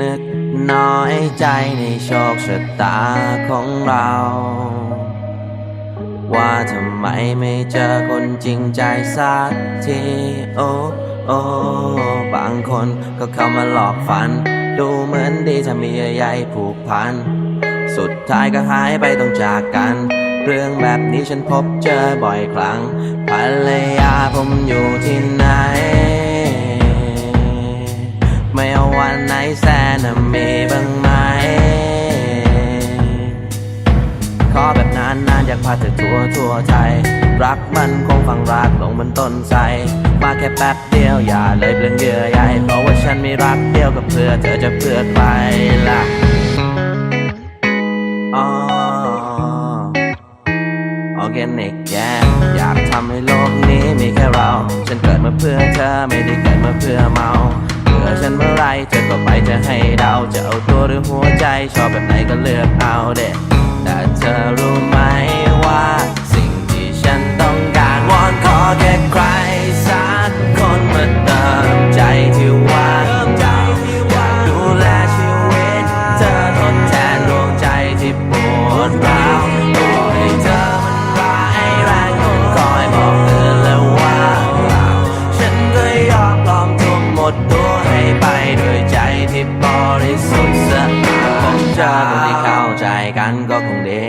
นิดน้อยใจในโชคชะตาของเรา ว่าทำไมไม่เจอคนจริงใจสักทีโอ้โอ้บางคนก็เข้ามาหลอกฝัน ดูเหมือนดีถ้ามีใยผูกพัน สุดท้ายก็หายไปต้องจากกัน เรื่องแบบนี้ฉันพบเจอบ่อยครั้งภรรยาผมอยู่ที่ไหน ไม่เอาวันไหนแสนมีบ้างไหม ขอแบบนานๆอยากพาเธอทั่วทั่วไทย รักมันคงฝังรากลงบนต้นไทรมาแค่แป๊บเดียวอย่าเลยเปลืองเยื่อใยเพราะว่าฉันมีรักเดียวกับเพื่อเธอจะเพื่อใครล่ะอ๋อแกนิกแยอยากทำให้โลกนี้มีแค่เรา ฉันเกิดมาเพื่อเธอไม่ได้เกิดมาเพื่อเมาเพื่อฉัน เมื่อไรเธอก็ไปจะให้เดาจะเอาตัวหรือหัวใจ ชอบแบบไหนก็เลือกเอาเด็ดแต่เธอรู้ไหม ให้ไปด้วยใจที่บริสุทธิ์สะอาดผมเจอคนที่เข้าใจกันก็คงดี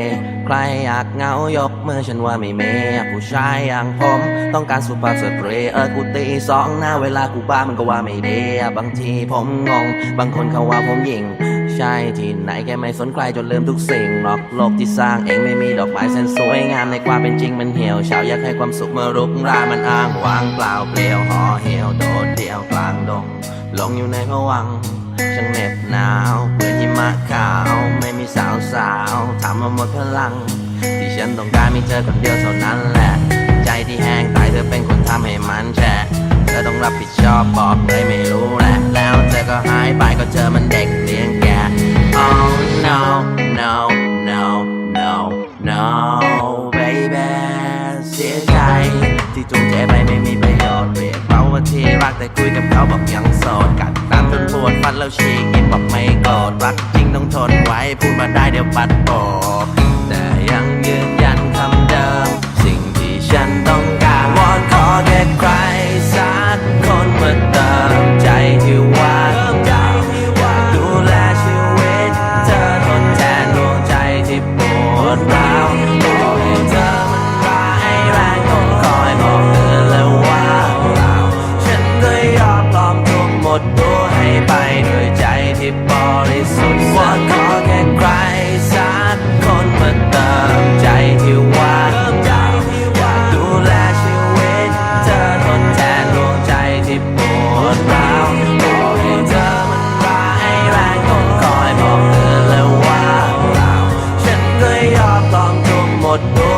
ใครอยากเหงายกมือฉันว่าไม่เมีผู้ชายอย่างผม ต้องการสุภาพสตรีเออกูตีสองหน้าเวลากูบ้ามันก็ว่าไม่ดีบางทีผมงง บางคนเขาว่าผมหยิงใช่ที่ไหนแกไม่สนใครจนลืมทุกสิ่งหรอกโลกที่สร้างเองไม่มีดอกไม้แสนสวยงามในความเป็นจริงมันเหี่ยวเฉาอยากให้ความสุขเมารุกรามันอ้างว้างเปล่าเปลี่ยวห่อเหี่ยวโดดเดี่ยวกลางดง ลงอยู่ในผวังช่างเหน็บหนาวเพื่อนหิมะขาว ไม่มีสาวสาวทำมาหมดพลัง ที่ฉันต้องการมีเธอคนเดียวเท่านั้นแหละ ใจที่แห้งตายเธอเป็นคนทำให้มันแฉะเธอต้องรับผิดชอบบอกเลยไม่รู้แหละ แล้วเธอก็หายไปก็เจอมัน ที่รักแต่คุยกับเขาบอกยังโสดกัดตามจนปวดฟันแล้วฉีกินบอกไม่โกรธรักจริงต้องทนไว้พูดมาได้เดี๋ยวปัดโบ ดตั